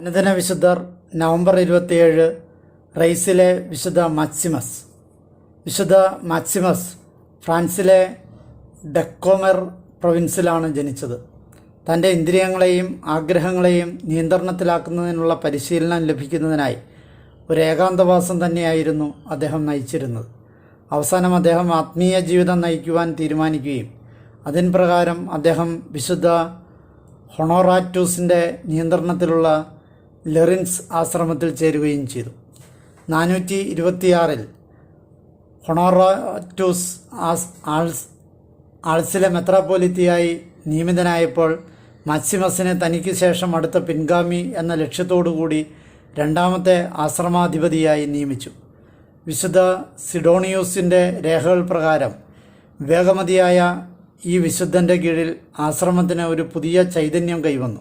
അനുദിന വിശുദ്ധർ നവംബർ ഇരുപത്തിയേഴ് റൈസിലെ വിശുദ്ധ മാക്സിമസ്. വിശുദ്ധ മാക്സിമസ് ഫ്രാൻസിലെ ഡെക്കോമർ പ്രൊവിൻസിലാണ് ജനിച്ചത്. തന്റെ ഇന്ദ്രിയങ്ങളെയും ആഗ്രഹങ്ങളെയും നിയന്ത്രണത്തിലാക്കുന്നതിനുള്ള പരിശീലനം ലഭിക്കുന്നതിനായി ഒരു ഏകാന്തവാസം തന്നെയായിരുന്നു അദ്ദേഹം നയിച്ചിരുന്നത്. അവസാനം അദ്ദേഹം ആത്മീയ ജീവിതം നയിക്കുവാൻ തീരുമാനിക്കുകയും അതിൻ പ്രകാരം അദ്ദേഹം വിശുദ്ധ ഹൊണോറാറ്റൂസിന്റെ നിയന്ത്രണത്തിലുള്ള ലെറിൻസ് ആശ്രമത്തിൽ ചേരുകയും ചെയ്തു. നാനൂറ്റി ഇരുപത്തിയാറിൽ ഹൊണോറാറ്റൂസ് ആസ് ആൾസ് ആൾസിലെ മെത്രാപ്പോലിത്തിയായി നിയമിതനായപ്പോൾ മാക്സിമസിനെ തനിക്ക് ശേഷം അടുത്ത പിൻഗാമി എന്ന ലക്ഷ്യത്തോടുകൂടി രണ്ടാമത്തെ ആശ്രമാധിപതിയായി നിയമിച്ചു. വിശുദ്ധ സിഡോണിയൂസിന്റെ രേഖകൾ പ്രകാരം വേഗമതിയായ ഈ വിശുദ്ധന്റെ കീഴിൽ ആശ്രമത്തിന് ഒരു പുതിയ ചൈതന്യം കൈവന്നു.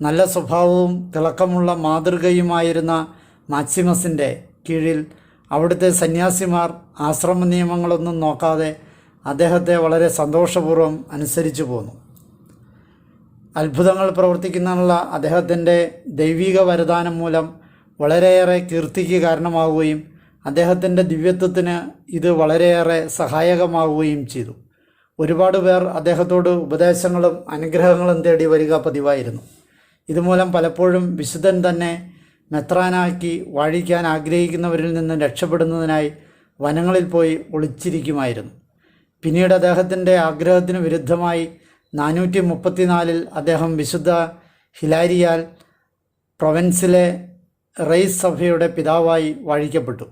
നല്ല സ്വഭാവവും തിളക്കമുള്ള മാതൃകയുമായിരുന്ന മാക്സിമസിന്റെ കീഴിൽ അവിടുത്തെ സന്യാസിമാർ ആശ്രമ നിയമങ്ങളൊന്നും നോക്കാതെ അദ്ദേഹത്തെ വളരെ സന്തോഷപൂർവം അനുസരിച്ചു പോന്നു. അത്ഭുതങ്ങൾ പ്രവർത്തിക്കുന്നതിനുള്ള അദ്ദേഹത്തിന്റെ ദൈവിക വരദാനം മൂലം വളരെയേറെ കീർത്തിക്ക് കാരണമാവുകയും അദ്ദേഹത്തിന്റെ ദിവ്യത്വത്തിന് ഇത് വളരെയേറെ സഹായകമാവുകയും ചെയ്തു. ഒരുപാട് പേർ അദ്ദേഹത്തോട് ഉപദേശങ്ങളും അനുഗ്രഹങ്ങളും തേടി വരിക പതിവായിരുന്നു. ഇതുമൂലം പലപ്പോഴും വിശുദ്ധൻ തന്നെ മെത്രാനാക്കി വാഴിക്കാൻ ആഗ്രഹിക്കുന്നവരിൽ നിന്ന് രക്ഷപ്പെടുന്നതിനായി വനങ്ങളിൽ പോയി ഒളിച്ചിരിക്കുമായിരുന്നു. പിന്നീട് അദ്ദേഹത്തിന്റെ ആഗ്രഹത്തിന് വിരുദ്ധമായി നാനൂറ്റി മുപ്പത്തിനാലിൽ അദ്ദേഹം വിശുദ്ധ ഹിലാരിയാൽ പ്രൊവൻസിലെ റെയ്സ് സഭയുടെ പിതാവായി വാഴിക്കപ്പെട്ടു.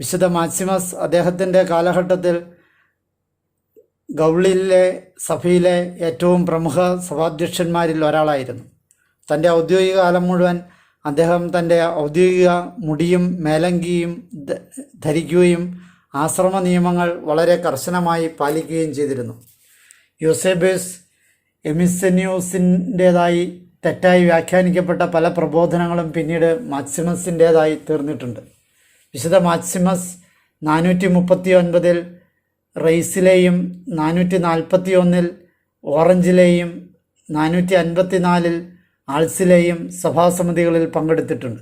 വിശുദ്ധ മാക്സിമസ് അദ്ദേഹത്തിന്റെ കാലഘട്ടത്തിൽ ഗൗളിലെ സഭയിലെ ഏറ്റവും പ്രമുഖ സഭാധ്യക്ഷന്മാരിൽ ഒരാളായിരുന്നു. തന്റെ ഔദ്യോഗിക കാലം മുഴുവൻ അദ്ദേഹം തന്റെ ഔദ്യോഗിക മുടിയും മേലങ്കിയും ധരിക്കുകയും ആശ്രമ നിയമങ്ങൾ വളരെ കർശനമായി പാലിക്കുകയും ചെയ്തിരുന്നു. യൂസേബേസ് എമിസെന്യൂസിന്റേതായി തെറ്റായി വ്യാഖ്യാനിക്കപ്പെട്ട പല പ്രബോധനങ്ങളും പിന്നീട് മാക്സിമസിന്റേതായി തീർന്നിട്ടുണ്ട്. വിശുദ്ധ മാക്സിമസ് നാനൂറ്റി മുപ്പത്തി ഒൻപതിൽ റെയ്സിലെയും നാനൂറ്റി നാൽപ്പത്തി ഒന്നിൽ ഓറഞ്ചിലെയും നാനൂറ്റി അൻപത്തി നാലിൽ ആൾസിലെയും സഭാസമിതികളിൽ പങ്കെടുത്തിട്ടുണ്ട്.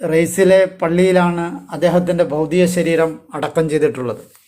റെയ്സിലെ പള്ളിയിലാണ് അദ്ദേഹത്തിന്റെ ഭൗതിക ശരീരം അടക്കം ചെയ്തിട്ടുള്ളത്.